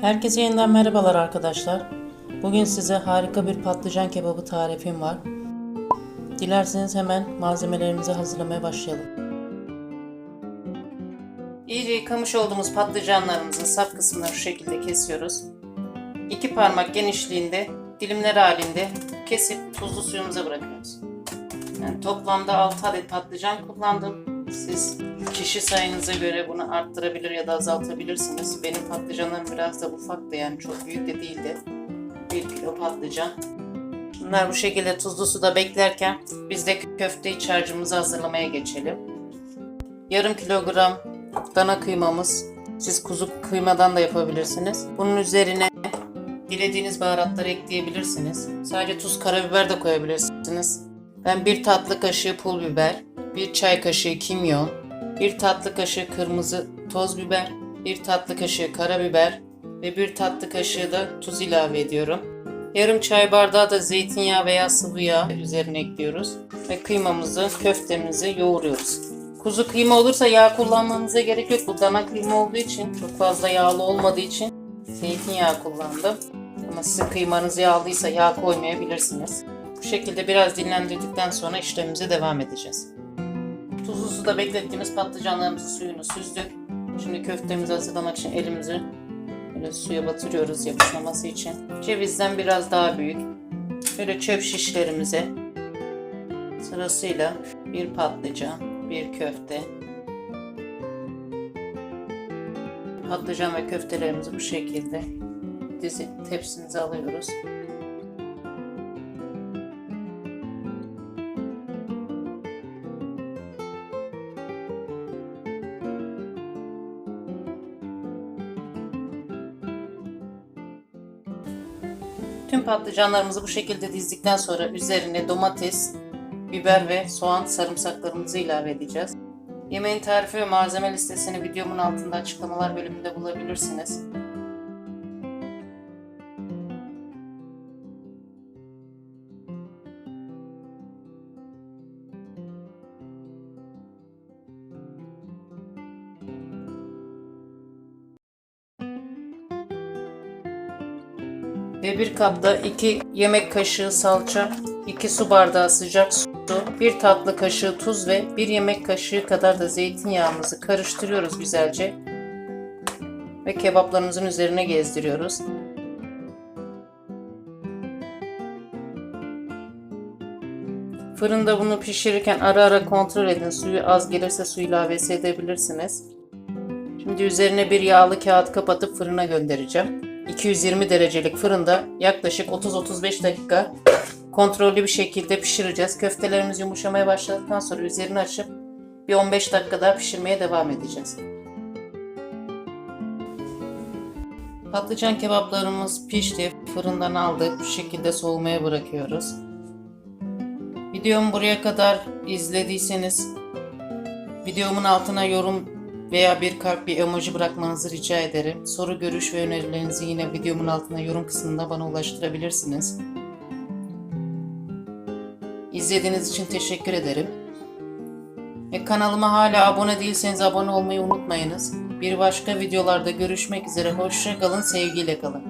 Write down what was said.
Herkese yeniden merhabalar arkadaşlar. Bugün size harika bir patlıcan kebabı tarifim var. Dilerseniz hemen malzemelerimizi hazırlamaya başlayalım. İyice yıkamış olduğumuz patlıcanlarımızın sap kısmını şu şekilde kesiyoruz. İki parmak genişliğinde dilimler halinde kesip tuzlu suyumuza bırakıyoruz. Yani toplamda 6 adet patlıcan kullandım. Siz kişi sayınıza göre bunu arttırabilir ya da azaltabilirsiniz. Benim patlıcanlarım biraz da ufaktı yani çok büyük de değildi. 1 kilo patlıcan. Bunlar bu şekilde tuzlu suda beklerken biz de köfte iç harcımızı hazırlamaya geçelim. Yarım kilogram dana kıymamız. Siz kuzu kıymadan da yapabilirsiniz. Bunun üzerine dilediğiniz baharatları ekleyebilirsiniz. Sadece tuz, karabiber de koyabilirsiniz. Ben bir tatlı kaşığı pul biber, bir çay kaşığı kimyon, bir tatlı kaşığı kırmızı toz biber, bir tatlı kaşığı karabiber ve bir tatlı kaşığı da tuz ilave ediyorum. Yarım çay bardağı da zeytinyağı veya sıvı yağ üzerine ekliyoruz ve kıymamızı, köftemizi yoğuruyoruz. Kuzu kıyma olursa yağ kullanmanıza gerek yok. Bu dana kıyma olduğu için çok fazla yağlı olmadığı için zeytinyağı kullandım. Ama sizin kıymanız yağlıysa yağ koymayabilirsiniz. Bu şekilde biraz dinlendirdikten sonra işlemimize devam edeceğiz. Tuzlu suda beklettiğimiz patlıcanlarımızın suyunu süzdük. Şimdi köftemizi hazırlamak için elimizi böyle suya batırıyoruz yapışmaması için. Cevizden biraz daha büyük. Böyle çöp şişlerimize sırasıyla bir patlıcan, bir köfte, patlıcan ve köftelerimizi bu şekilde dizip tepsimize alıyoruz. Tüm patlıcanlarımızı bu şekilde dizdikten sonra üzerine domates, biber ve soğan sarımsaklarımızı ilave edeceğiz. Yemeğin tarifi ve malzeme listesini videomun altında açıklamalar bölümünde bulabilirsiniz. Ve bir kapta 2 yemek kaşığı salça, 2 su bardağı sıcak su, 1 tatlı kaşığı tuz ve 1 yemek kaşığı kadar da zeytinyağımızı karıştırıyoruz güzelce. Ve kebaplarımızın üzerine gezdiriyoruz. Fırında bunu pişirirken ara ara kontrol edin. Suyu az gelirse su ilavesi edebilirsiniz. Şimdi üzerine bir yağlı kağıt kapatıp fırına göndereceğim. 220 derecelik fırında yaklaşık 30-35 dakika kontrollü bir şekilde pişireceğiz. Köftelerimiz yumuşamaya başladıktan sonra üzerini açıp bir 15 dakika daha pişirmeye devam edeceğiz. Patlıcan kebaplarımız pişti. Fırından aldık. Bu şekilde soğumaya bırakıyoruz. Videomu buraya kadar izlediyseniz videomun altına yorum veya bir kalp bir emoji bırakmanızı rica ederim. Soru, görüş ve önerilerinizi yine videomun altına yorum kısmında bana ulaştırabilirsiniz. İzlediğiniz için teşekkür ederim. Ve kanalıma hala abone değilseniz abone olmayı unutmayınız. Bir başka videolarda görüşmek üzere. Hoşça kalın, sevgiyle kalın.